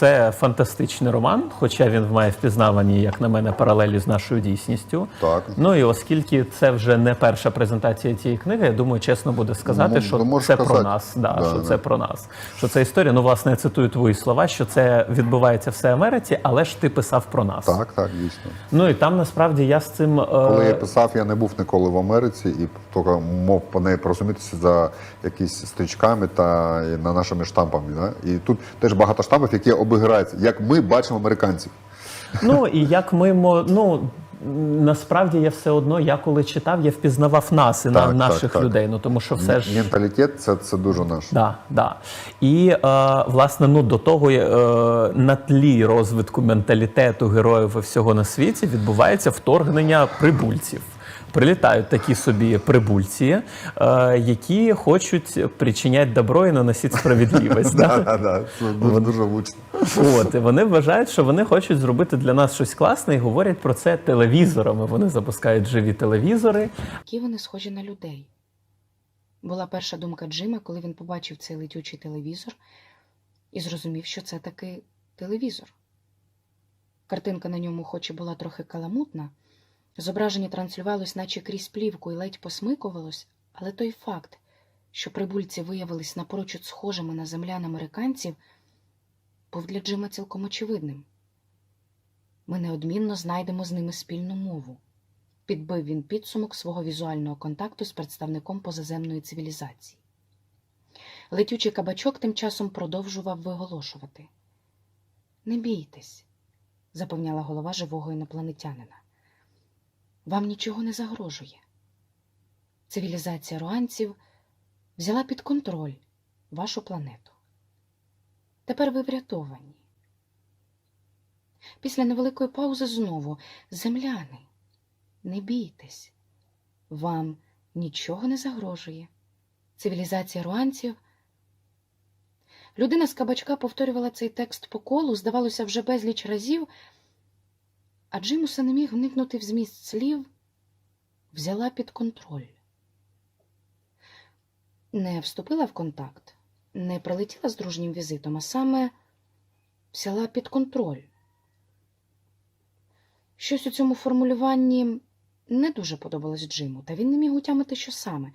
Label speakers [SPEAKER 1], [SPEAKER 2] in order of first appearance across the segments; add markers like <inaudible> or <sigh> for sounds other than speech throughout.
[SPEAKER 1] Це фантастичний роман, хоча він має впізнавані, як на мене, паралелі з нашою дійсністю.
[SPEAKER 2] Так.
[SPEAKER 1] Ну і оскільки це вже не перша презентація цієї книги, я думаю, чесно буде сказати,
[SPEAKER 2] Ну,
[SPEAKER 1] що це про нас. Да,
[SPEAKER 2] Да,
[SPEAKER 1] що
[SPEAKER 2] да.
[SPEAKER 1] це про нас. Що це історія. Ну, власне, я цитую твої слова, що це відбувається все в Америці, але ж ти писав про нас.
[SPEAKER 2] Так, так, дійсно.
[SPEAKER 1] Ну і там насправді я з цим. е,
[SPEAKER 2] Коли я писав, я не був ніколи в Америці і тільки мог по неї порозумітися за якісь стрічками та на нашими штампами. Да? І тут теж багато штампів, які обіграються, як ми бачимо американців.
[SPEAKER 1] Ну і як ми ну. Насправді я все одно, я коли читав, я впізнавав нас і
[SPEAKER 2] Так, так,
[SPEAKER 1] наших
[SPEAKER 2] так.
[SPEAKER 1] людей. Ну тому що все ж
[SPEAKER 2] Менталітет це, це дуже наш.
[SPEAKER 1] Да, да. І е, власне, ну до того е, на тлі розвитку менталітету героїв і всього на світі відбувається вторгнення прибульців. Прилітають такі собі прибульці, е, які хочуть причиняти добро і наносити справедливість. <laughs>
[SPEAKER 2] да, це дуже, дуже влучно.
[SPEAKER 1] От і вони вважають, що вони хочуть зробити для нас щось класне і говорять про це телевізорами. Вони запускають живі телевізори.
[SPEAKER 3] Які вони схожі на людей. Була перша думка Джима, коли він побачив цей летючий телевізор і зрозумів, що це таки телевізор. Картинка на ньому, хоч і була трохи каламутна, зображення транслювалось, наче крізь плівку і ледь посмикувалось, але той факт, що прибульці виявились напрочуд схожими на землян американців, був для Джима цілком очевидним. Ми неодмінно знайдемо з ними спільну мову підбив він підсумок свого візуального контакту з представником позаземної цивілізації. Летючий кабачок тим часом продовжував виголошувати. Не бійтесь, запевняла голова живого інопланетянина. Вам нічого не загрожує. Цивілізація руанців взяла під контроль вашу планету. Тепер ви врятовані. Після невеликої паузи знову земляни. Не бійтесь, вам нічого не загрожує. Цивілізація руанців. Людина з кабачка повторювала цей текст по колу, здавалося, вже безліч разів, а Джимуса не міг вникнути в зміст слів, взяла під контроль. Не вступила в контакт, не прилетіла з дружнім візитом, а саме взяла під контроль. Щось у цьому формулюванні не дуже подобалось Джиму, та він не міг утямити, що саме,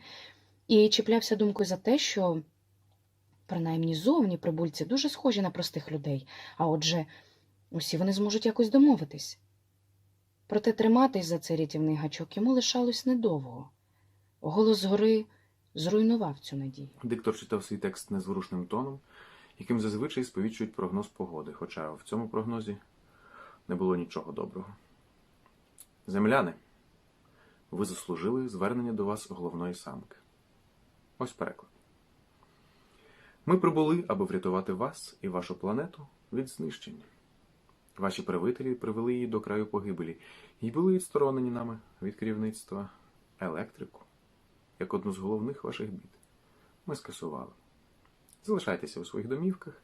[SPEAKER 3] і чіплявся думкою за те, що, принаймні зовні прибульці дуже схожі на простих людей, а отже, усі вони зможуть якось домовитись. Проте триматись за цей рятівний гачок йому лишалось недовго. Голос згори зруйнував цю надію.
[SPEAKER 4] Диктор читав свій текст незворушним тоном, яким зазвичай сповідчують прогноз погоди, хоча в цьому прогнозі не було нічого доброго. Земляни, ви заслужили звернення до вас головної самки. Ось переклад. Ми прибули, аби врятувати вас і вашу планету від знищення. Ваші правителі привели її до краю погибелі і були відсторонені нами від керівництва електрику, як одну з головних ваших бід. Ми скасували. Залишайтеся у своїх домівках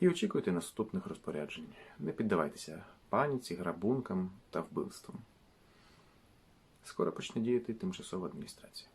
[SPEAKER 4] і очікуйте наступних розпоряджень. Не піддавайтеся паніці, грабункам та вбивствам. Скоро почне діяти тимчасова адміністрація.